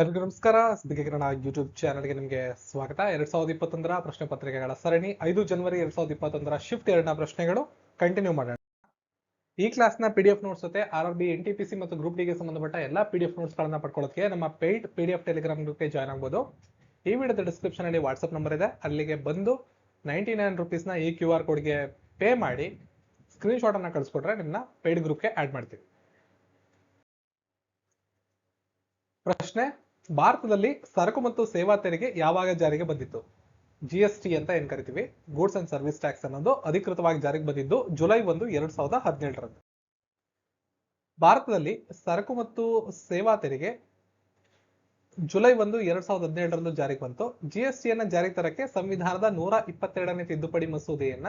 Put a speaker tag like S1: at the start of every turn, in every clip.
S1: ಎಲ್ರಿಗೂ ನಮಸ್ಕಾರ. ಕಿರಣ ಯೂಟ್ಯೂಬ್ ಚಾನಲ್ಗೆ ನಿಮಗೆ ಸ್ವಾಗತ. ಎರಡ್ ಸಾವಿರದ ಇಪ್ಪತ್ತೊಂದರ ಪ್ರಶ್ನೆ ಪತ್ರಿಕೆಗಳ ಸರಣಿ, ಐದು ಜನವರಿ ಎರಡ್ ಸಾವಿರದ ಇಪ್ಪತ್ತೊಂದರ ಶಿಫ್ಟ್ ಎರಡನ ಪ್ರಶ್ನೆಗಳು. ಕಂಟಿನ್ಯೂ ಮಾಡೋಣ. ಈ ಕ್ಲಾಸ್ನ ಪಿ ಡಿ ಎಫ್ ನೋಟ್ಸ್ ಜೊತೆ R R B N T P C ಮತ್ತು ಗ್ರೂಪ್ ಡಿಗೆ ಸಂಬಂಧಪಟ್ಟ ಎಲ್ಲಾ ಪಿ ಡಿ ಎಫ್ ನೋಟ್ಸ್ ಗಳನ್ನ ಪಡ್ಕೊಳ್ಳೋಕೆ ನಮ್ಮ paid P D F Telegram ಗ್ರೂಪ್ಗೆ join ಆಗ್ಬೋದು. ಈ ವಿಡಿಯೋದ ಡಿಸ್ಕ್ರಿಪ್ಷನ್ ಅಲ್ಲಿ ವಾಟ್ಸ್ಆಪ್ ನಂಬರ್ ಇದೆ. ಅಲ್ಲಿಗೆ ಬಂದು ನೈಂಟಿ ನೈನ್ನ ಈ ಕ್ಯೂ ಆರ್ ಕೋಡ್ಗೆ ಪೇ ಮಾಡಿ ಸ್ಕ್ರೀನ್ ಶಾಟ್ ಅನ್ನ ಕಳಿಸ್ಕೊಟ್ರೆ ನಿಮ್ಮನ್ನ ಪೇಯ್ಡ್ ಗ್ರೂಪ್ಗೆ ಆಡ್ ಮಾಡ್ತೀವಿ. ಪ್ರಶ್ನೆ ಭಾರತದಲ್ಲಿ ಸರಕು ಮತ್ತು ಸೇವಾ ತೆರಿಗೆ ಯಾವಾಗ ಜಾರಿಗೆ ಬಂದಿತ್ತು? ಜಿ ಎಸ್ ಟಿ ಅಂತ ಏನ್ ಕರಿತೀವಿ? ಗೂಡ್ಸ್ ಅಂಡ್ ಸರ್ವಿಸ್ ಟ್ಯಾಕ್ಸ್ ಅನ್ನೋದು ಅಧಿಕೃತವಾಗಿ ಜಾರಿಗೆ ಬಂದಿದ್ದು ಜುಲೈ ಒಂದು, ಎರಡ್ ಸಾವಿರದ ಹದಿನೇಳರಂದು. ಭಾರತದಲ್ಲಿ ಸರಕು ಮತ್ತು ಸೇವಾ ತೆರಿಗೆ ಜುಲೈ ಒಂದು, ಎರಡ್ ಸಾವಿರದ ಹದಿನೇಳರಂದು ಜಾರಿಗೆ ಬಂತು. ಜಿ ಎಸ್ ಟಿಯನ್ನ ಜಾರಿಗೆ ತರಕ್ಕೆ ಸಂವಿಧಾನದ ನೂರ ಇಪ್ಪತ್ತೆರಡನೇ ತಿದ್ದುಪಡಿ ಮಸೂದೆಯನ್ನ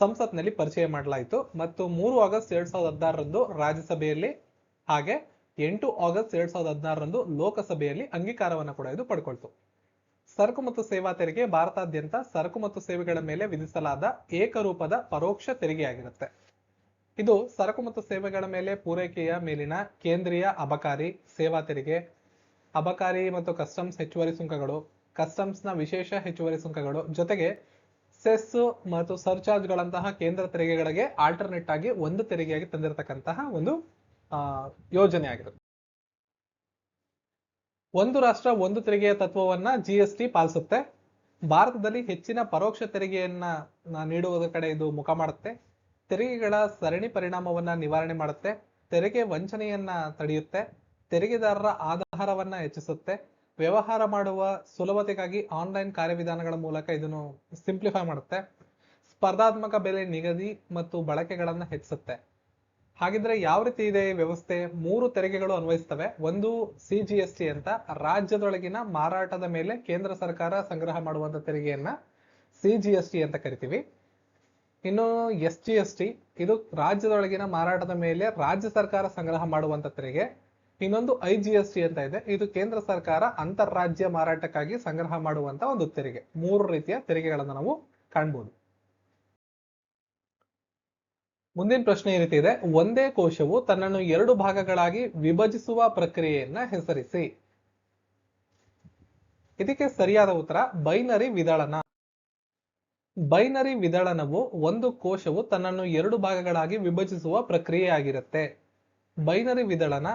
S1: ಸಂಸತ್ನಲ್ಲಿ ಪರಿಚಯ ಮಾಡಲಾಯಿತು. ಮತ್ತು ಮೂರು ಆಗಸ್ಟ್ ಎರಡ್ ಸಾವಿರದ ಹದಿನಾರರಂದು ರಾಜ್ಯಸಭೆಯಲ್ಲಿ ಹಾಗೆ ಎಂಟು ಆಗಸ್ಟ್ ಎರಡ್ ಸಾವಿರದ ಹದಿನಾರರಂದು ಲೋಕಸಭೆಯಲ್ಲಿ ಅಂಗೀಕಾರವನ್ನು ಕೂಡ ಇದು ಪಡ್ಕೊಳ್ತು. ಸರಕು ಮತ್ತು ಸೇವಾ ತೆರಿಗೆ ಭಾರತಾದ್ಯಂತ ಸರಕು ಮತ್ತು ಸೇವೆಗಳ ಮೇಲೆ ವಿಧಿಸಲಾದ ಏಕರೂಪದ ಪರೋಕ್ಷ ತೆರಿಗೆಯಾಗಿರುತ್ತೆ. ಇದು ಸರಕು ಮತ್ತು ಸೇವೆಗಳ ಮೇಲೆ ಪೂರೈಕೆಯ ಮೇಲಿನ ಕೇಂದ್ರೀಯ ಅಬಕಾರಿ, ಸೇವಾ ತೆರಿಗೆ, ಅಬಕಾರಿ ಮತ್ತು ಕಸ್ಟಮ್ಸ್ ಹೆಚ್ಚುವರಿ ಸುಂಕಗಳು, ಕಸ್ಟಮ್ಸ್ನ ವಿಶೇಷ ಹೆಚ್ಚುವರಿ ಸುಂಕಗಳು ಜೊತೆಗೆ ಸೆಸ್ ಮತ್ತು ಸರ್ಚಾರ್ಜ್ಗಳಂತಹ ಕೇಂದ್ರ ತೆರಿಗೆಗಳಿಗೆ ಆಲ್ಟರ್ನೇಟ್ ಆಗಿ ಒಂದು ತೆರಿಗೆಯಾಗಿ ತಂದಿರತಕ್ಕಂತಹ ಒಂದು ಯೋಜನೆ ಆಗಿರುತ್ತೆ. ಒಂದು ರಾಷ್ಟ್ರ ಒಂದು ತೆರಿಗೆಯ ತತ್ವವನ್ನ ಜಿ ಎಸ್ ಟಿ ಪಾಲಿಸುತ್ತೆ. ಭಾರತದಲ್ಲಿ ಹೆಚ್ಚಿನ ಪರೋಕ್ಷ ತೆರಿಗೆಯನ್ನ ನೀಡುವುದರ ಕಡೆ ಇದು ಮುಖ ಮಾಡುತ್ತೆ. ತೆರಿಗೆಗಳ ಸರಣಿ ಪರಿಣಾಮವನ್ನ ನಿವಾರಣೆ ಮಾಡುತ್ತೆ. ತೆರಿಗೆ ವಂಚನೆಯನ್ನ ತಡೆಯುತ್ತೆ. ತೆರಿಗೆದಾರರ ಆಧಾರವನ್ನ ಹೆಚ್ಚಿಸುತ್ತೆ. ವ್ಯವಹಾರ ಮಾಡುವ ಸುಲಭತೆಗಾಗಿ ಆನ್ಲೈನ್ ಕಾರ್ಯವಿಧಾನಗಳ ಮೂಲಕ ಇದನ್ನು ಸಿಂಪ್ಲಿಫೈ ಮಾಡುತ್ತೆ. ಸ್ಪರ್ಧಾತ್ಮಕ ಬೆಲೆ ನಿಗದಿ ಮತ್ತು ಬಳಕೆಗಳನ್ನ ಹೆಚ್ಚಿಸುತ್ತೆ. ಹಾಗಿದ್ರೆ ಯಾವ ರೀತಿ ಇದೆ ವ್ಯವಸ್ಥೆ? ಮೂರು ತೆರಿಗೆಗಳು ಅನ್ವಯಿಸ್ತವೆ. ಒಂದು ಸಿ ಜಿ ಎಸ್ ಟಿ ಅಂತ, ರಾಜ್ಯದೊಳಗಿನ ಮಾರಾಟದ ಮೇಲೆ ಕೇಂದ್ರ ಸರ್ಕಾರ ಸಂಗ್ರಹ ಮಾಡುವಂತ ತೆರಿಗೆಯನ್ನ ಸಿ ಜಿ ಎಸ್ ಟಿ ಅಂತ ಕರಿತೀವಿ. ಇನ್ನು ಎಸ್ ಜಿ ಎಸ್ ಟಿ ಇದು ರಾಜ್ಯದೊಳಗಿನ ಮಾರಾಟದ ಮೇಲೆ ರಾಜ್ಯ ಸರ್ಕಾರ ಸಂಗ್ರಹ ಮಾಡುವಂತ ತೆರಿಗೆ. ಇನ್ನೊಂದು ಐ ಜಿ ಎಸ್ ಟಿ ಅಂತ ಇದೆ. ಇದು ಕೇಂದ್ರ ಸರ್ಕಾರ ಅಂತಾರಾಜ್ಯ ಮಾರಾಟಕ್ಕಾಗಿ ಸಂಗ್ರಹ ಮಾಡುವಂತ ಒಂದು ತೆರಿಗೆ. ಮೂರು ರೀತಿಯ ತೆರಿಗೆಗಳನ್ನು ನಾವು ಕಾಣ್ಬೋದು. ಮುಂದಿನ ಪ್ರಶ್ನೆ ಈ ರೀತಿ ಇದೆ. ಒಂದೇ ಕೋಶವು ತನ್ನನ್ನು ಎರಡು ಭಾಗಗಳಾಗಿ ವಿಭಜಿಸುವ ಪ್ರಕ್ರಿಯೆಯನ್ನ ಹೆಸರಿಸಿ. ಇದಕ್ಕೆ ಸರಿಯಾದ ಉತ್ತರ, ಬೈನರಿ ವಿದಳನ. ಬೈನರಿ ವಿದಳನವು ಒಂದು ಕೋಶವು ತನ್ನನ್ನು ಎರಡು ಭಾಗಗಳಾಗಿ ವಿಭಜಿಸುವ ಪ್ರಕ್ರಿಯೆಯಾಗಿರುತ್ತೆ. ಬೈನರಿ ವಿದಳನ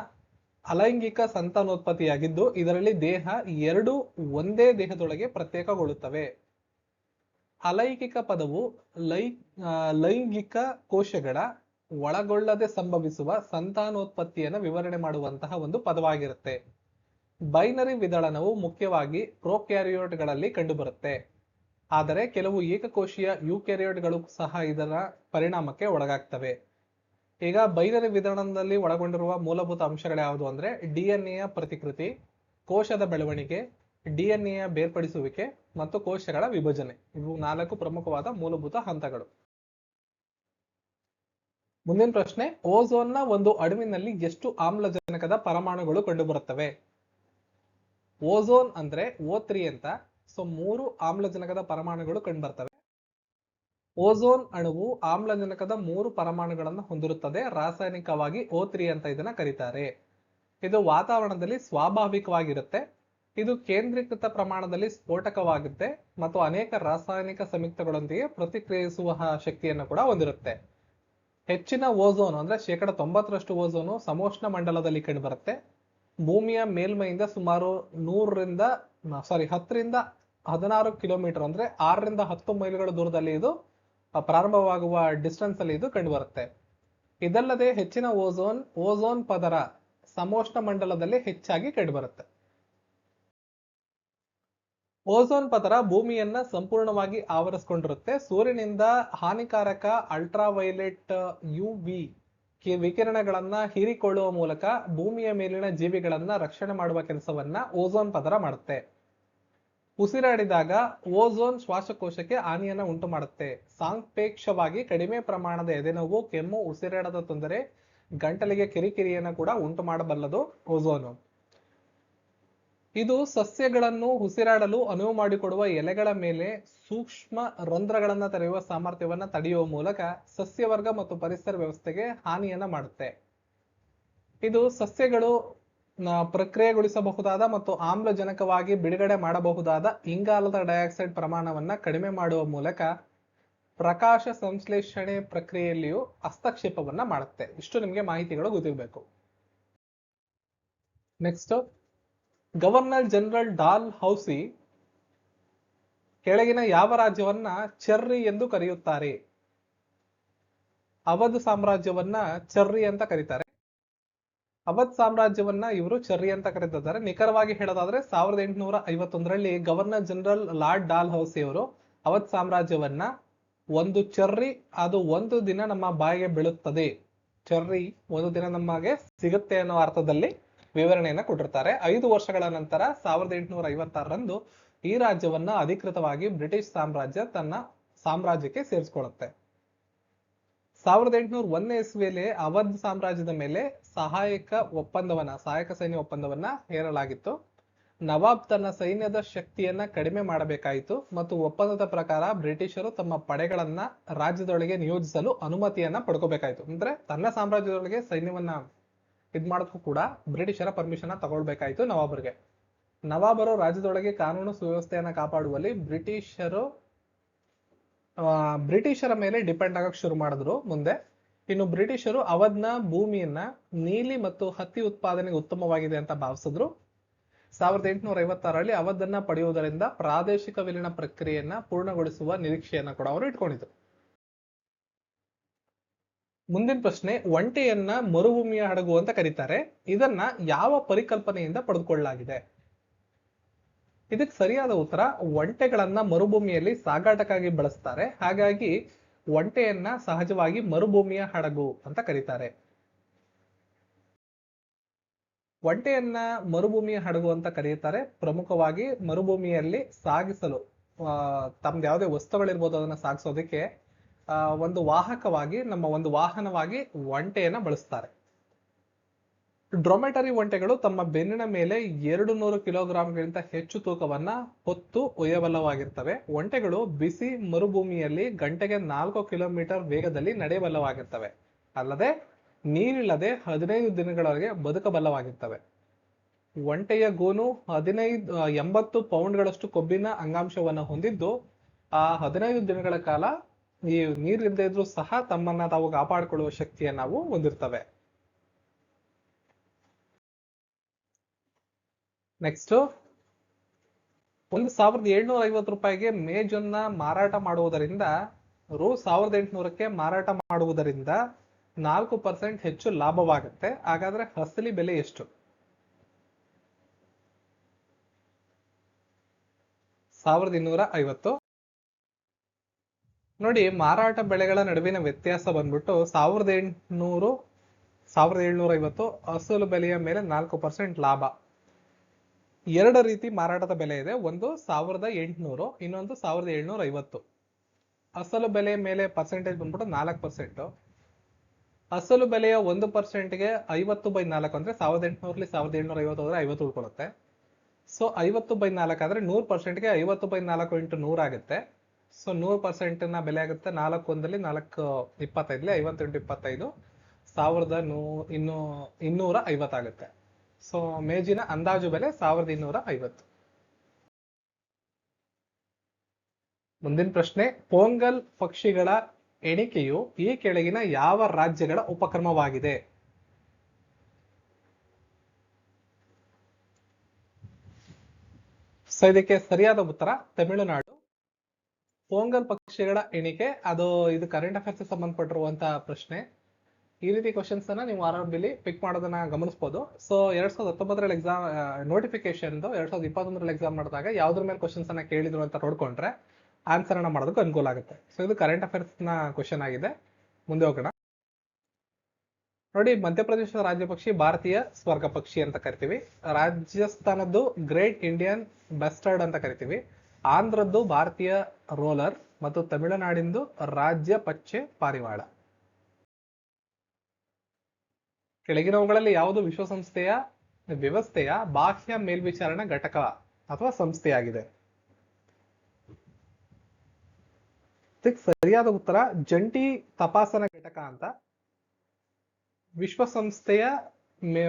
S1: ಅಲೈಂಗಿಕ ಸಂತಾನೋತ್ಪತ್ತಿಯಾಗಿದ್ದು, ಇದರಲ್ಲಿ ದೇಹ ಎರಡು ಒಂದೇ ದೇಹದೊಳಗೆ ಪ್ರತ್ಯೇಕಗೊಳ್ಳುತ್ತವೆ. ಅಲೈಂಗಿಕ ಪದವು ಲೈ ಲೈಂಗಿಕ ಕೋಶಗಳ ಒಳಗೊಳ್ಳದೆ ಸಂಭವಿಸುವ ಸಂತಾನೋತ್ಪತ್ತಿಯನ್ನು ವಿವರಣೆ ಮಾಡುವಂತಹ ಒಂದು ಪದವಾಗಿರುತ್ತೆ. ಬೈನರಿ ವಿದಳನವು ಮುಖ್ಯವಾಗಿ ಪ್ರೋಕ್ಯಾರಿಯೋಟ್ಗಳಲ್ಲಿ ಕಂಡುಬರುತ್ತೆ. ಆದರೆ ಕೆಲವು ಏಕಕೋಶೀಯ ಯುಕ್ಯಾರಿಯೋಟ್ಗಳು ಸಹ ಇದರ ಪರಿಣಾಮಕ್ಕೆ ಒಳಗಾಗ್ತವೆ. ಈಗ ಬೈನರಿ ವಿದಳನದಲ್ಲಿ ಒಳಗೊಂಡಿರುವ ಮೂಲಭೂತ ಅಂಶಗಳು ಯಾವುದು ಅಂದ್ರೆ ಡಿಎನ್ಎ ಯ ಪ್ರತಿಕೃತಿ, ಕೋಶದ ಬೆಳವಣಿಗೆ ಡಿಎನ್ಎ ಯ ಬೇರ್ಪಡಿಸುವಿಕೆ ಮತ್ತು ಕೋಶಗಳ ವಿಭಜನೆ. ಇವು ನಾಲ್ಕು ಪ್ರಮುಖವಾದ ಮೂಲಭೂತ ಹಂತಗಳು. ಮುಂದಿನ ಪ್ರಶ್ನೆ, ಓಝೋನ್ನ ಒಂದು ಅಣುವಿನಲ್ಲಿ ಎಷ್ಟು ಆಮ್ಲಜನಕದ ಪರಮಾಣುಗಳು ಕಂಡುಬರುತ್ತವೆ? ಓಝೋನ್ ಅಂದ್ರೆ ಓ ತ್ರೀ ಅಂತ. ಸೊ, ಮೂರು ಆಮ್ಲಜನಕದ ಪರಮಾಣುಗಳು ಕಂಡುಬರ್ತವೆ. ಓಝೋನ್ ಅಣುವು ಆಮ್ಲಜನಕದ ಮೂರು ಪರಮಾಣುಗಳನ್ನು ಹೊಂದಿರುತ್ತದೆ. ರಾಸಾಯನಿಕವಾಗಿ ಓ ತ್ರೀ ಅಂತ ಇದನ್ನ ಕರೀತಾರೆ. ಇದು ವಾತಾವರಣದಲ್ಲಿ ಸ್ವಾಭಾವಿಕವಾಗಿರುತ್ತೆ. ಇದು ಕೇಂದ್ರೀಕೃತ ಪ್ರಮಾಣದಲ್ಲಿ ಸ್ಫೋಟಕವಾಗುತ್ತೆ ಮತ್ತು ಅನೇಕ ರಾಸಾಯನಿಕ ಸಂಯುಕ್ತಗಳೊಂದಿಗೆ ಪ್ರತಿಕ್ರಿಯಿಸುವ ಶಕ್ತಿಯನ್ನು ಕೂಡ ಹೊಂದಿರುತ್ತೆ. ಹೆಚ್ಚಿನ ಓಝೋನ್ ಅಂದ್ರೆ ಶೇಕಡ ತೊಂಬತ್ತರಷ್ಟು ಓಝೋನು ಸಮೋಷ್ಣ ಮಂಡಲದಲ್ಲಿ ಕಂಡುಬರುತ್ತೆ. ಭೂಮಿಯ ಮೇಲ್ಮೈಯಿಂದ ಸುಮಾರು ನೂರರಿಂದ ಸಾರಿ ಹತ್ತರಿಂದ ಹದಿನಾರು ಕಿಲೋಮೀಟರ್ ಅಂದ್ರೆ ಆರರಿಂದ ಹತ್ತು ಮೈಲುಗಳ ದೂರದಲ್ಲಿ ಇದು ಪ್ರಾರಂಭವಾಗುವ ಡಿಸ್ಟೆನ್ಸ್ ಅಲ್ಲಿ ಇದು ಕಂಡುಬರುತ್ತೆ. ಇದಲ್ಲದೆ ಹೆಚ್ಚಿನ ಓಝೋನ್ ಓಝೋನ್ ಪದರ ಸಮೋಷ್ಣ ಮಂಡಲದಲ್ಲಿ ಹೆಚ್ಚಾಗಿ ಕಂಡುಬರುತ್ತೆ. ಓಝೋನ್ ಪದರ ಭೂಮಿಯನ್ನ ಸಂಪೂರ್ಣವಾಗಿ ಆವರಿಸ್ಕೊಂಡಿರುತ್ತೆ. ಸೂರ್ಯನಿಂದ ಹಾನಿಕಾರಕ ಅಲ್ಟ್ರಾವೈಲೆಟ್ ಯು ವಿ ವಿಕಿರಣಗಳನ್ನ ಹೀರಿಕೊಳ್ಳುವ ಮೂಲಕ ಭೂಮಿಯ ಮೇಲಿನ ಜೀವಿಗಳನ್ನ ರಕ್ಷಣೆ ಮಾಡುವ ಕೆಲಸವನ್ನ ಓಝೋನ್ ಪದರ ಮಾಡುತ್ತೆ. ಉಸಿರಾಡಿದಾಗ ಓಝೋನ್ ಶ್ವಾಸಕೋಶಕ್ಕೆ ಹಾನಿಯನ್ನ ಉಂಟು ಮಾಡುತ್ತೆ ಸಾಂಪೇಕ್ಷವಾಗಿ ಕಡಿಮೆ ಪ್ರಮಾಣದ ಎದೆನೋವು, ಕೆಮ್ಮು, ಉಸಿರಾಡದ ತೊಂದರೆ, ಗಂಟಲಿಗೆ ಕಿರಿಕಿರಿಯನ್ನ ಕೂಡ ಉಂಟು ಮಾಡಬಲ್ಲದು ಓಝೋನು. ಇದು ಸಸ್ಯಗಳನ್ನು ಉಸಿರಾಡಲು ಅನುವು ಮಾಡಿಕೊಡುವ ಎಲೆಗಳ ಮೇಲೆ ಸೂಕ್ಷ್ಮ ರಂಧ್ರಗಳನ್ನು ತೆರೆಯುವ ಸಾಮರ್ಥ್ಯವನ್ನು ತಡೆಯುವ ಮೂಲಕ ಸಸ್ಯವರ್ಗ ಮತ್ತು ಪರಿಸರ ವ್ಯವಸ್ಥೆಗೆ ಹಾನಿಯನ್ನ ಮಾಡುತ್ತೆ. ಇದು ಸಸ್ಯಗಳು ಪ್ರಕ್ರಿಯೆಗೊಳಿಸಬಹುದಾದ ಮತ್ತು ಆಮ್ಲಜನಕವಾಗಿ ಬಿಡುಗಡೆ ಮಾಡಬಹುದಾದ ಇಂಗಾಲದ ಡೈಆಕ್ಸೈಡ್ ಪ್ರಮಾಣವನ್ನು ಕಡಿಮೆ ಮಾಡುವ ಮೂಲಕ ಪ್ರಕಾಶ ಸಂಶ್ಲೇಷಣೆ ಪ್ರಕ್ರಿಯೆಯಲ್ಲಿಯೂ ಹಸ್ತಕ್ಷೇಪವನ್ನು ಮಾಡುತ್ತೆ. ಇಷ್ಟು ನಿಮಗೆ ಮಾಹಿತಿಗಳು ಗೊತ್ತಿರಬೇಕು. Next governor general Dalhousie ಕೆಳಗಿನ ಯಾವ ರಾಜ್ಯವನ್ನ ಚೆರ್ರಿ ಎಂದು ಕರೆಯುತ್ತಾರೆ? ಅವಧ್ ಸಾಮ್ರಾಜ್ಯವನ್ನ ಚೆರ್ರಿ ಅಂತ ಕರೀತಾರೆ. ಅವಧ್ ಸಾಮ್ರಾಜ್ಯವನ್ನ ಇವರು ಚೆರ್ರಿ ಅಂತ ಕರೀತಿದ್ದಾರೆ. ನಿಖರವಾಗಿ ಹೇಳೋದಾದ್ರೆ ಸಾವಿರದ ಎಂಟುನೂರ ಐವತ್ತೊಂದರಲ್ಲಿ governor general lord Dalhousie ಅವರು ಅವಧ್ ಸಾಮ್ರಾಜ್ಯವನ್ನ ಒಂದು ಚೆರ್ರಿ, ಅದು ಒಂದು ದಿನ ನಮ್ಮ ಬಾಯಿಗೆ ಬೀಳುತ್ತದೆ. ಚೆರ್ರಿ ಒಂದು ದಿನ ನಮಗೆ ಸಿಗುತ್ತೆ ಅನ್ನೋ ಅರ್ಥದಲ್ಲಿ ವಿವರಣೆಯನ್ನ ಕೊಟ್ಟಿರ್ತಾರೆ. ಐದು ವರ್ಷಗಳ ನಂತರ ಸಾವಿರದ ಎಂಟುನೂರ ಐವತ್ತಾರರಂದು ಈ ರಾಜ್ಯವನ್ನ ಅಧಿಕೃತವಾಗಿ ಬ್ರಿಟಿಷ್ ಸಾಮ್ರಾಜ್ಯ ತನ್ನ ಸಾಮ್ರಾಜ್ಯಕ್ಕೆ ಸೇರಿಸ್ಕೊಳ್ಳುತ್ತೆ. ಸಾವಿರದ ಎಂಟುನೂರ ಒಂದನೇ ಇಸ್ವಿಯಲ್ಲಿ ಅವಧ್ ಸಾಮ್ರಾಜ್ಯದ ಮೇಲೆ ಸಹಾಯಕ ಒಪ್ಪಂದವನ್ನ, ಸಹಾಯಕ ಸೈನ್ಯ ಒಪ್ಪಂದವನ್ನ ಹೇರಲಾಗಿತ್ತು. ನವಾಬ್ ತನ್ನ ಸೈನ್ಯದ ಶಕ್ತಿಯನ್ನ ಕಡಿಮೆ ಮಾಡಬೇಕಾಯಿತು ಮತ್ತು ಒಪ್ಪಂದದ ಪ್ರಕಾರ ಬ್ರಿಟಿಷರು ತಮ್ಮ ಪಡೆಗಳನ್ನ ರಾಜ್ಯದೊಳಗೆ ನಿಯೋಜಿಸಲು ಅನುಮತಿಯನ್ನ ಪಡ್ಕೋಬೇಕಾಯ್ತು. ಅಂದ್ರೆ ತನ್ನ ಸಾಮ್ರಾಜ್ಯದೊಳಗೆ ಸೈನ್ಯವನ್ನ ಇದ್ ಮಾಡೋದಕ್ಕೂ ಕೂಡ ಬ್ರಿಟಿಷರ ಪರ್ಮಿಷನ್ ತಗೊಳ್ಬೇಕಾಯ್ತು ನವಾಬರಿಗೆ. ನವಾಬರು ರಾಜ್ಯದೊಳಗೆ ಕಾನೂನು ಸುವ್ಯವಸ್ಥೆಯನ್ನು ಕಾಪಾಡುವಲ್ಲಿ ಬ್ರಿಟಿಷರು ಬ್ರಿಟಿಷರ ಮೇಲೆ ಡಿಪೆಂಡ್ ಆಗಕ್ಕೆ ಶುರು ಮಾಡಿದ್ರು ಮುಂದೆ. ಇನ್ನು ಬ್ರಿಟಿಷರು ಅವಧ್ನ ಭೂಮಿಯನ್ನ ನೀಲಿ ಮತ್ತು ಹತ್ತಿ ಉತ್ಪಾದನೆಗೆ ಉತ್ತಮವಾಗಿದೆ ಅಂತ ಭಾವಿಸಿದ್ರು. ಸಾವಿರದ ಎಂಟುನೂರ ಐವತ್ತಾರರಲ್ಲಿ ಅವಧನ್ನ ಪಡೆಯುವುದರಿಂದ ಪ್ರಾದೇಶಿಕ ವಿಲೀನ ಪ್ರಕ್ರಿಯೆಯನ್ನ ಪೂರ್ಣಗೊಳಿಸುವ ನಿರೀಕ್ಷೆಯನ್ನ ಕೂಡ ಅವರು ಇಟ್ಕೊಂಡಿದ್ರು. ಮುಂದಿನ ಪ್ರಶ್ನೆ, ಒಂಟೆಯನ್ನ ಮರುಭೂಮಿಯ ಹಡಗು ಅಂತ ಕರೀತಾರೆ. ಇದನ್ನ ಯಾವ ಪರಿಕಲ್ಪನೆಯಿಂದ ಪಡೆದುಕೊಳ್ಳಲಾಗಿದೆ? ಇದಕ್ಕೆ ಸರಿಯಾದ ಉತ್ತರ, ಒಂಟೆಗಳನ್ನ ಮರುಭೂಮಿಯಲ್ಲಿ ಸಾಗಾಟಕ್ಕಾಗಿ ಬಳಸ್ತಾರೆ. ಹಾಗಾಗಿ ಒಂಟೆಯನ್ನ ಸಹಜವಾಗಿ ಮರುಭೂಮಿಯ ಹಡಗು ಅಂತ ಕರೀತಾರೆ. ಒಂಟೆಯನ್ನ ಮರುಭೂಮಿಯ ಹಡಗು ಅಂತ ಕರೆಯುತ್ತಾರೆ ಪ್ರಮುಖವಾಗಿ ಮರುಭೂಮಿಯಲ್ಲಿ ಸಾಗಿಸಲು ತಮ್ದು ಯಾವುದೇ ವಸ್ತುಗಳಿರ್ಬೋದು ಅದನ್ನ ಸಾಗಿಸೋದಕ್ಕೆ ಒಂದು ವಾಹಕವಾಗಿ, ನಮ್ಮ ಒಂದು ವಾಹನವಾಗಿ ಒಂಟೆಯನ್ನ ಬಳಸ್ತಾರೆ. ಡ್ರೊಮೆಟರಿ ಒಂಟೆಗಳು ತಮ್ಮ ಬೆನ್ನಿನ ಮೇಲೆ ಎರಡು ನೂರು ಕಿಲೋಗ್ರಾಂಗಿಂತ ಹೆಚ್ಚು ತೂಕವನ್ನ ಹೊತ್ತು ಒಯ್ಯಬಲ್ಲವಾಗಿರ್ತವೆ ಒಂಟೆಗಳು ಬಿಸಿ ಮರುಭೂಮಿಯಲ್ಲಿ ಗಂಟೆಗೆ ನಾಲ್ಕು ಕಿಲೋಮೀಟರ್ ವೇಗದಲ್ಲಿ ನಡೆಯಬಲ್ಲವಾಗಿರ್ತವೆ ಅಲ್ಲದೆ, ನೀರಿಲ್ಲದೆ ಹದಿನೈದು ದಿನಗಳವರೆಗೆ ಬದುಕಬಲ್ಲವಾಗಿರ್ತವೆ. ಒಂಟೆಯ ಗೋನು ಹದಿನೈದು, ಎಂಬತ್ತು ಪೌಂಡ್ಗಳಷ್ಟು ಕೊಬ್ಬಿನ ಅಂಗಾಂಶವನ್ನು ಹೊಂದಿದ್ದು, ಆ ಹದಿನೈದು ದಿನಗಳ ಕಾಲ ಈ ನೀರಿಲ್ಲದೆ ಇದ್ರೂ ಸಹ ತಮ್ಮನ್ನ ತಾವು ಕಾಪಾಡಿಕೊಳ್ಳುವ ಶಕ್ತಿಯನ್ನು ನಾವು ಹೊಂದಿರ್ತವೆ. ನೆಕ್ಸ್ಟ್ ಒಂದು ಸಾವಿರದ ಏಳ್ನೂರ ಐವತ್ತು ರೂಪಾಯಿಗೆ ಮೇಜನ್ನ ಮಾರಾಟ ಮಾಡುವುದರಿಂದ, ರು ಸಾವಿರದ ಎಂಟುನೂರಕ್ಕೆ ಮಾರಾಟ ಮಾಡುವುದರಿಂದ ನಾಲ್ಕು ಪರ್ಸೆಂಟ್ ಹೆಚ್ಚು ಲಾಭವಾಗುತ್ತೆ. ಹಾಗಾದ್ರೆ ಹಸಲಿ ಬೆಲೆ ಎಷ್ಟು? ಸಾವಿರದ ಇನ್ನೂರ ಐವತ್ತು. ನೋಡಿ, ಮಾರಾಟ ಬೆಳೆಗಳ ನಡುವಿನ ವ್ಯತ್ಯಾಸ ಬಂದ್ಬಿಟ್ಟು ಸಾವಿರದ ಎಂಟುನೂರು, ಸಾವಿರದ ಏಳ್ನೂರ ಐವತ್ತು ಅಸಲು ಬೆಲೆಯ ಮೇಲೆ ನಾಲ್ಕು ಪರ್ಸೆಂಟ್ ಲಾಭ. ಎರಡು ರೀತಿ ಮಾರಾಟದ ಬೆಲೆ ಇದೆ. ಒಂದು ಸಾವಿರದ ಎಂಟುನೂರು, ಇನ್ನೊಂದು ಸಾವಿರದ ಏಳ್ನೂರ ಐವತ್ತು ಅಸಲು ಬೆಲೆಯ ಮೇಲೆ ಪರ್ಸೆಂಟೇಜ್ ಬಂದ್ಬಿಟ್ಟು ನಾಲ್ಕು ಪರ್ಸೆಂಟು. ಅಸಲು ಬೆಲೆಯ ಒಂದು ಪರ್ಸೆಂಟ್ಗೆ ಐವತ್ತು ಬೈ ನಾಲ್ಕು ಅಂದ್ರೆ ಸಾವಿರದ ಎಂಟುನೂರಲ್ಲಿ ಸಾವಿರದ ಏಳ್ನೂರ ಐವತ್ತು ಹೋದ್ರೆ ಐವತ್ತು ಉಳ್ಕೊಳ್ಳುತ್ತೆ. ಸೊ ಐವತ್ತು ಬೈ ನಾಲ್ಕು ಆದರೆ ನೂರು ಪರ್ಸೆಂಟ್ಗೆ ಐವತ್ತು ಬೈ ನಾಲ್ಕು ಇಂಟು ನೂರು ಆಗುತ್ತೆ. ಸೊ ನೂರು ಪರ್ಸೆಂಟ್ನ ಬೆಲೆ ಆಗುತ್ತೆ. ನಾಲ್ಕು ಒಂದಲ್ಲಿ ನಾಲ್ಕು ಇಪ್ಪತ್ತೈದಲಿ ಐವತ್ತೆಂಟು, ಇಪ್ಪತ್ತೈದು. ಸಾವಿರದ ನೂ, ಇನ್ನೂ, ಇನ್ನೂರ ಐವತ್ತಾಗುತ್ತೆ. ಸೊ ಮೇಜಿನ ಅಂದಾಜು ಬೆಲೆ ಸಾವಿರದ ಇನ್ನೂರ ಐವತ್ತು. ಮುಂದಿನ ಪ್ರಶ್ನೆ, ಪೊಂಗಲ್ ಪಕ್ಷಿಗಳ ಎಣಿಕೆಯು ಈ ಕೆಳಗಿನ ಯಾವ ರಾಜ್ಯಗಳ ಉಪಕ್ರಮವಾಗಿದೆ? ಸೊ ಇದಕ್ಕೆ ಸರಿಯಾದ ಉತ್ತರ ತಮಿಳುನಾಡು. ಪೊಂಗಲ್ ಪಕ್ಷಿಗಳ ಎಣಿಕೆ, ಅದು ಇದು ಕರೆಂಟ್ ಅಫೇರ್ಸ್ ಸಂಬಂಧಪಟ್ಟಿರುವಂತಹ ಪ್ರಶ್ನೆ. ಈ ರೀತಿ ಕ್ವಶನ್ಸ್ ಅನ್ನ ನೀವು ಆರಂಭಿಲಿ ಪಿಕ್ ಮಾಡೋದನ್ನ ಗಮನಿಸಬಹುದು ಸೊ ಎರಡ್ ಸಾವಿರದ ಹತ್ತೊಂಬತ್ತರಲ್ಲಿ ಎಕ್ಸಾಮ್ ನೋಟಿಫಿಕೇಶನ್ ಎರಡ್ ಸಾವಿರದ ಇಪ್ಪತ್ತೊಂದರಲ್ಲಿ ಎಕ್ಸಾಮ್ ಮಾಡಿದಾಗ ಯಾವ್ದ್ರ ಮೇಲೆ ಕ್ವಶನ್ಸ್ ಅನ್ನ ಕೇಳಿದ್ರು ಅಂತ ನೋಡ್ಕೊಂಡ್ರೆ ಆನ್ಸರ್ ಅನ್ನ ಮಾಡೋದಕ್ಕೆ ಅನುಕೂಲ ಆಗುತ್ತೆ. ಸೊ ಇದು ಕರೆಂಟ್ ಅಫೇರ್ಸ್ನ ಕ್ವಶನ್ ಆಗಿದೆ. ಮುಂದೆ ಹೋಗೋಣ. ನೋಡಿ, ಮಧ್ಯಪ್ರದೇಶದ ರಾಜ್ಯ ಪಕ್ಷಿ ಭಾರತೀಯ ಸ್ವರ್ಗ ಪಕ್ಷಿ ಅಂತ ಕರಿತೀವಿ. ರಾಜಸ್ಥಾನದ್ದು ಗ್ರೇಟ್ ಇಂಡಿಯನ್ ಬೆಸ್ಟರ್ಡ್ ಅಂತ ಕರಿತೀವಿ. ಆಂಧ್ರದ್ದು ಭಾರತೀಯ ರೋಲರ್ ಮತ್ತು ತಮಿಳುನಾಡಿಂದು ರಾಜ್ಯ ಪಚ್ಚೆ ಪಾರಿವಾಳ. ಕೆಳಗಿನವುಗಳಲ್ಲಿ ಯಾವುದು ವಿಶ್ವಸಂಸ್ಥೆಯ ವ್ಯವಸ್ಥೆಯ ಬಾಹ್ಯ ಮೇಲ್ವಿಚಾರಣಾ ಘಟಕ ಅಥವಾ ಸಂಸ್ಥೆಯಾಗಿದೆ? ಸರಿಯಾದ ಉತ್ತರ ಜಂಟಿ ತಪಾಸಣಾ ಘಟಕ ಅಂತ. ವಿಶ್ವಸಂಸ್ಥೆಯ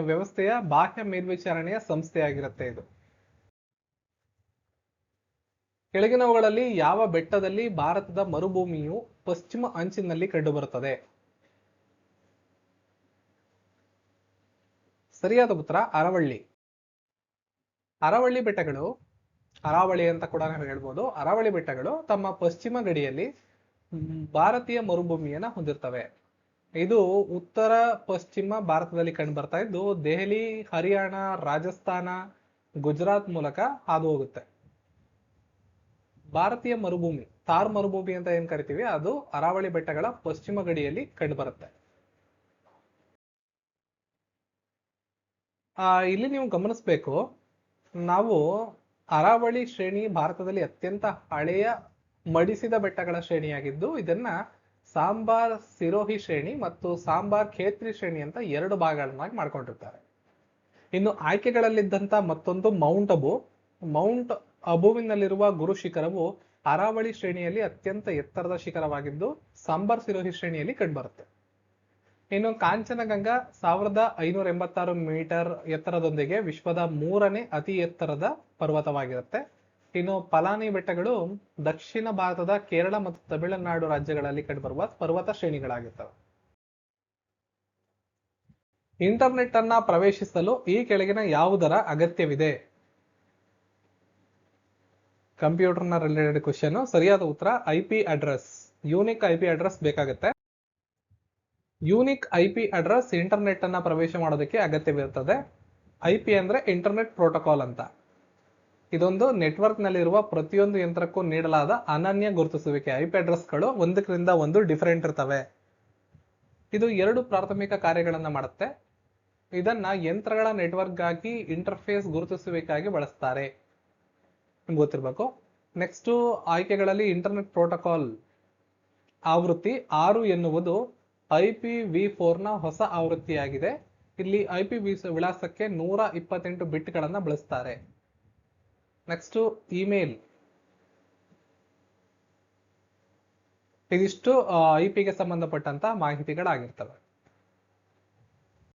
S1: ವ್ಯವಸ್ಥೆಯ ಬಾಹ್ಯ ಮೇಲ್ವಿಚಾರಣೆಯ ಸಂಸ್ಥೆಯಾಗಿರುತ್ತೆ ಇದು. ಕೆಳಗಿನವುಗಳಲ್ಲಿ ಯಾವ ಬೆಟ್ಟದಲ್ಲಿ ಭಾರತದ ಮರುಭೂಮಿಯು ಪಶ್ಚಿಮ ಅಂಚಿನಲ್ಲಿ ಕಂಡುಬರುತ್ತದೆ? ಸರಿಯಾದ ಉತ್ತರ ಅರವಳ್ಳಿ. ಅರವಳ್ಳಿ ಬೆಟ್ಟಗಳು, ಅರಾವಳಿ ಅಂತ ಕೂಡ ನಾವು ಹೇಳ್ಬೋದು. ಅರಾವಳಿ ಬೆಟ್ಟಗಳು ತಮ್ಮ ಪಶ್ಚಿಮ ಗಡಿಯಲ್ಲಿ ಭಾರತೀಯ ಮರುಭೂಮಿಯನ್ನ ಹೊಂದಿರ್ತವೆ. ಇದು ಉತ್ತರ ಪಶ್ಚಿಮ ಭಾರತದಲ್ಲಿ ಕಂಡು ಬರ್ತಾ ಇದ್ದು, ದೆಹಲಿ, ಹರಿಯಾಣ, ರಾಜಸ್ಥಾನ, ಗುಜರಾತ್ ಮೂಲಕ ಹಾದು ಹೋಗುತ್ತೆ. ಭಾರತೀಯ ಮರುಭೂಮಿ ಥಾರ್ ಮರುಭೂಮಿ ಅಂತ ಏನ್ ಕರಿತೀವಿ? ಅದು ಅರಾವಳಿ ಬೆಟ್ಟಗಳ ಪಶ್ಚಿಮ ಗಡಿಯಲ್ಲಿ ಕಂಡುಬರುತ್ತೆ. ಆ, ಇಲ್ಲಿ ನೀವು ಗಮನಿಸ್ಬೇಕು, ನಾವು ಅರಾವಳಿ ಶ್ರೇಣಿ ಭಾರತದಲ್ಲಿ ಅತ್ಯಂತ ಹಳೆಯ ಮಡಿಸಿದ ಬೆಟ್ಟಗಳ ಶ್ರೇಣಿಯಾಗಿದ್ದು, ಇದನ್ನ ಸಾಂಬಾರ್ ಸಿರೋಹಿ ಶ್ರೇಣಿ ಮತ್ತು ಸಾಂಬಾರ್ ಖೇತ್ರಿ ಶ್ರೇಣಿ ಅಂತ ಎರಡು ಭಾಗಗಳನ್ನಾಗಿ ಮಾಡ್ಕೊಂಡಿರ್ತಾರೆ. ಇನ್ನು ಆಯ್ಕೆಗಳಲ್ಲಿದ್ದಂತ ಮತ್ತೊಂದು ಮೌಂಟ್ ಅಬು ಮೌಂಟ್ ಅಬುವಿನಲ್ಲಿರುವ ಗುರು ಶಿಖರವು ಅರಾವಳಿ ಶ್ರೇಣಿಯಲ್ಲಿ ಅತ್ಯಂತ ಎತ್ತರದ ಶಿಖರವಾಗಿದ್ದು, ಸಾಂಬಾರ್ ಸಿರೋಹಿ ಶ್ರೇಣಿಯಲ್ಲಿ ಕಂಡುಬರುತ್ತೆ. ಇನ್ನು ಕಾಂಚನಗಂಗಾ ಸಾವಿರದ ಐನೂರ ಎಂಬತ್ತಾರು ಮೀಟರ್ ಎತ್ತರದೊಂದಿಗೆ ವಿಶ್ವದ ಮೂರನೇ ಅತಿ ಎತ್ತರದ ಪರ್ವತವಾಗಿರುತ್ತೆ. ಇನ್ನು ಪಲಾನಿ ಬೆಟ್ಟಗಳು ದಕ್ಷಿಣ ಭಾರತದ ಕೇರಳ ಮತ್ತು ತಮಿಳುನಾಡು ರಾಜ್ಯಗಳಲ್ಲಿ ಕಂಡುಬರುವ ಪರ್ವತ ಶ್ರೇಣಿಗಳಾಗಿರ್ತವೆ. ಇಂಟರ್ನೆಟ್ ಅನ್ನ ಪ್ರವೇಶಿಸಲು ಈ ಕೆಳಗಿನ ಯಾವುದರ ಅಗತ್ಯವಿದೆ? ಕಂಪ್ಯೂಟರ್ನ ರಿಲೇಟೆಡ್ ಕ್ವಶನ್ ಸರಿಯಾದ ಉತ್ತರ I P address unique I P address ಬೇಕಾಗುತ್ತೆ. Unique I P address internet ಅನ್ನ ಪ್ರವೇಶ ಮಾಡೋದಕ್ಕೆ ಅಗತ್ಯವಿರುತ್ತದೆ. ಐ ಪಿ ಅಂದ್ರೆ ಇಂಟರ್ನೆಟ್ ಪ್ರೋಟೋಕಾಲ್ ಅಂತ. ಇದೊಂದು ನೆಟ್ವರ್ಕ್ ನಲ್ಲಿರುವ ಪ್ರತಿಯೊಂದು ಯಂತ್ರಕ್ಕೂ ನೀಡಲಾದ ಅನನ್ಯ ಗುರುತಿಸುವಿಕೆ. ಐ ಪಿ ಅಡ್ರೆಸ್ಗಳು ಒಂದಕ್ಕಿಂತ ಒಂದು ಡಿಫರೆಂಟ್ ಇರ್ತವೆ. ಇದು ಎರಡು ಪ್ರಾಥಮಿಕ ಕಾರ್ಯಗಳನ್ನ ಮಾಡುತ್ತೆ. ಇದನ್ನ ಯಂತ್ರಗಳ ನೆಟ್ವರ್ಕ್ಗಾಗಿ ಇಂಟರ್ಫೇಸ್ ಗುರುತಿಸುವಿಕೆಗಾಗಿ ಬಳಸ್ತಾರೆ. ನಿಮ್ಗೆ ಗೊತ್ತಿರ್ಬೇಕು. ನೆಕ್ಸ್ಟ್ ಆಯ್ಕೆಗಳಲ್ಲಿ ಇಂಟರ್ನೆಟ್ ಪ್ರೋಟೋಕಾಲ್ ಆವೃತ್ತಿ ಆರು ಎನ್ನುವುದು ಐ ಪಿ ವಿ ನ ಹೊಸ ಆವೃತ್ತಿಯಾಗಿದೆ. ಇಲ್ಲಿ ಐ ಪಿ ವಿಳಾಸಕ್ಕೆ ನೂರ ಇಪ್ಪತ್ತೆಂಟು ಬಿಟ್ಗಳನ್ನು ಬಳಸ್ತಾರೆ. ನೆಕ್ಸ್ಟ್ ಇಮೇಲ್ ಇದಿಷ್ಟು ಐ ಪಿಗೆ ಸಂಬಂಧಪಟ್ಟಂತ ಮಾಹಿತಿಗಳಾಗಿರ್ತವೆ.